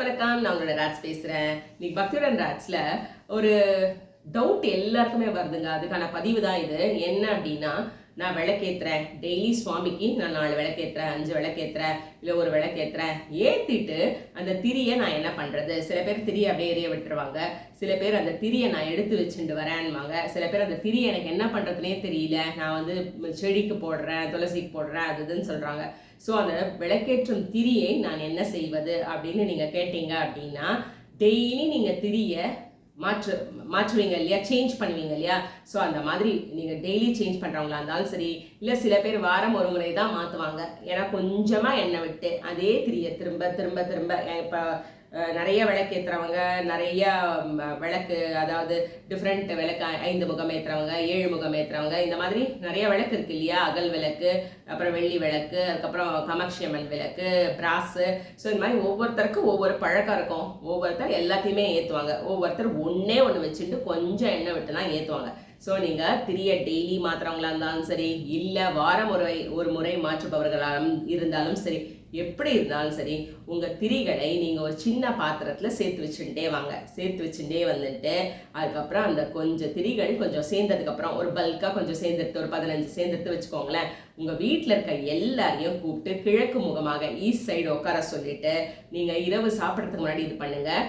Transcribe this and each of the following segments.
வணக்கம் நான் உங்களோட ராஜ் பேசுகிறேன் இன்னைக்கு பக்தியுடன் ராஜ்ல ஒரு டவுட் எல்லாருக்குமே வருதுங்க. அதுக்கான பதிவு தான் இது. என்ன அப்படின்னா நான் விளக்கேத்துறேன். டெய்லி சுவாமிக்கு நான் நாலு விளக்கேற்றுறேன் அஞ்சு விளக்கேத்துறேன் இல்லை ஒரு விளக்கேத்துறேன். ஏற்றிட்டு அந்த திரியை நான் என்ன பண்ணுறது சில பேர் திரியை அப்படியே எரிய விட்டுருவாங்க. சில பேர் அந்த திரியை நான் எடுத்து வச்சுட்டு வரேன்வாங்க சில பேர் அந்த திரியை எனக்கு என்ன பண்ணுறதுனே தெரியல. நான் வந்து செடிக்கு போடுறேன் துளசிக்கு போடுறேன் அது இதுன்னு சொல்கிறாங்க ஸோ அந்த விளக்கேற்றும் திரியை நான் என்ன செய்வது அப்படின்னு நீங்கள் கேட்டீங்க அப்படின்னா டெய்லி நீங்கள் திரியை மாற்று மாற்றுவீங்க இல்லையா? சேஞ்ச் பண்ணுவீங்க இல்லையா? ஸோ அந்த மாதிரி நீங்கள் டெய்லி சேஞ்ச் பண்ணுறவங்களா இருந்தாலும் சரி இல்லை சில பேர் வாரம் ஒரு முறை தான் மாற்றுவாங்க ஏன்னா கொஞ்சமாக எண்ணெய் விட்டு அதே திரிய திரும்ப திரும்ப திரும்ப இப்போ நிறைய விளக்கு ஏற்றுறவங்க நிறைய விளக்கு அதாவது டிஃப்ரெண்ட் விளக்கு ஐந்து முகம் ஏற்றுறவங்க ஏழு முகம் ஏற்றுறவங்க இந்த மாதிரி நிறைய விளக்கு இருக்கு இல்லையா? அகல் விளக்கு அப்புறம் வெள்ளி விளக்கு அதுக்கப்புறம் கமக்ஷியம்மன் விளக்கு பிராஸு ஸோ இந்த மாதிரி ஒவ்வொருத்தருக்கும் ஒவ்வொரு பழக்கம் இருக்கும். ஒவ்வொருத்தர் எல்லாத்தையுமே ஏற்றுவாங்க ஒவ்வொருத்தர் ஒன்றே ஒன்று வச்சுட்டு கொஞ்சம் எண்ணெய் விட்டு தான் ஏற்றுவாங்க ஸோ நீங்கள் திரிய டெய்லி மாற்றுறவங்களா இருந்தாலும் சரி இல்லை வாரம் ஒரு ஒரு முறை மாற்றுபவர்களாலும் இருந்தாலும் சரி எப்படி இருந்தாலும் சரி உங்கள் திரிகளை நீங்கள் ஒரு சின்ன பாத்திரத்தில் சேர்த்து வச்சுட்டே வாங்க. சேர்த்து வச்சுட்டே வந்துட்டு அதுக்கப்புறம் அந்த கொஞ்சம் திரிகள் கொஞ்சம் சேர்ந்ததுக்கப்புறம் ஒரு பல்காக கொஞ்சம் சேர்ந்துட்டு ஒரு பதினஞ்சு சேர்ந்துட்டு வச்சுக்கோங்களேன். உங்கள் வீட்டில் இருக்க எல்லாரையும் கூப்பிட்டு கிழக்கு முகமாக ஈஸ்ட் சைடு உட்கார சொல்லிட்டு நீங்கள் இரவு சாப்பிட்றதுக்கு முன்னாடி இது பண்ணுங்கள்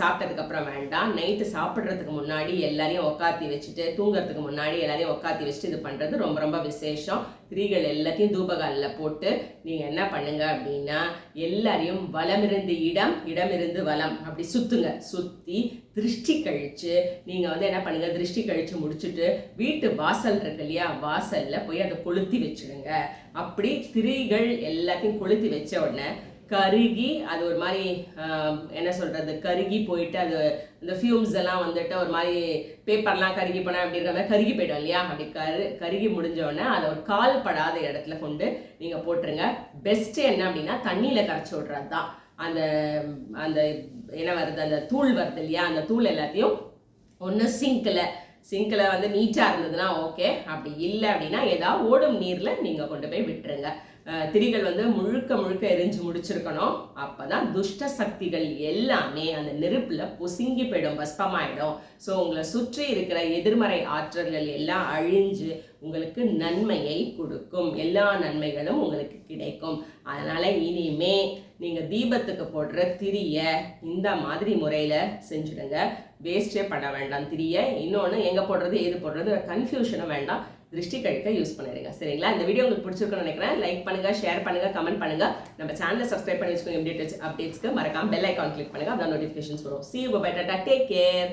சாப்பிட்டதுக்கப்புறம் வேண்டாம். நைட்டு சாப்பிட்றதுக்கு முன்னாடி எல்லாரையும் உட்காத்தி வச்சுட்டு தூங்குறதுக்கு முன்னாடி எல்லாரையும் உட்காத்தி வச்சுட்டு இது பண்ணுறது ரொம்ப ரொம்ப விசேஷம். திரிகள் எல்லாத்தையும் தூபகாலில் போட்டு நீங்கள் என்ன பண்ணுங்க அப்படின்னா எல்லாரையும் வலமிருந்து இடம் இடமிருந்து வலம். அப்படி சுத்துங்க. சுற்றி திருஷ்டி கழிச்சு நீங்கள் வந்து என்ன பண்ணுங்க திருஷ்டி கழிச்சு முடிச்சுட்டு வீட்டு வாசல் இருக்கு இல்லையா வாசலில் போய் அதை கொளுத்தி வச்சிடுங்க. அப்படி திரிகள் எல்லாத்தையும் கொளுத்தி வச்ச உடனே கருகி அது ஒரு மாதிரி என்ன சொல்கிறது கருகி போயிட்டு அது இந்த ஃபியூம்ஸ் எல்லாம் வந்துட்டு ஒரு மாதிரி பேப்பர்லாம் கருகி போனால் அப்படிங்கிற மாதிரி கருகி போயிடும் இல்லையா? அப்படி கரு கருகி முடிஞ்சோடனே அதை ஒரு கால் படாத இடத்துல கொண்டு நீங்கள் போட்டுருங்க. பெஸ்ட்டு என்ன அப்படின்னா தண்ணியில் கரைச்சி விட்றது தான் அந்த அந்த என்ன வருது அந்த தூள் வருது இல்லையா? அந்த தூள் எல்லாத்தையும் ஒன்று சிங்கில் சிங்கில் வந்து நீட்டாக இருந்ததுன்னா ஓகே அப்படி இல்லை அப்படின்னா ஏதாவது ஓடும் நீரில் நீங்கள் கொண்டு போய் விட்டுருங்க. திரிகள் வந்து முழுக்க முழுக்க எரிஞ்சு முடிச்சிருக்கணும். அப்போ தான் துஷ்ட சக்திகள் எல்லாமே அந்த நெருப்பில் பொசுங்கி போயிடும் பஸ்பமாயிடும். ஸோ உங்களை சுற்றி இருக்கிற எதிர்மறை ஆற்றல்கள் எல்லாம் அழிஞ்சு உங்களுக்கு நன்மையை கொடுக்கும். எல்லா நன்மைகளும் உங்களுக்கு கிடைக்கும். அதனால் இனிமே நீங்கள் தீபத்துக்கு போடுற திரியை இந்த மாதிரி முறையில் செஞ்சுடுங்க. வேஸ்டே பண்ண வேண்டாம். திரியை இன்னொன்று எங்கே போடுறது எது போடுறது கன்ஃபியூஷனும் வேண்டாம். திருஷ்டி கழிக்க யூஸ் பண்ணிடுங்க. சரிங்களா? இந்த வீடியோ உங்களுக்கு பிடிச்சிருக்குன்னு நினைக்கிறேன். லைக் பண்ணுங்க ஷேர் பண்ணுங்க கமெண்ட் பண்ணுங்க. நம்ம சேனலை சப்ஸ்கிரைப் பண்ணி வச்சுக்கோங்க. அப்டேட்ஸ்க்கு மறக்காம பெல் ஐக்கான் கிளிக் பண்ணுங்க. அதான் நோட்டிஃபிகேஷன்ஸ் வரும். See you bye take care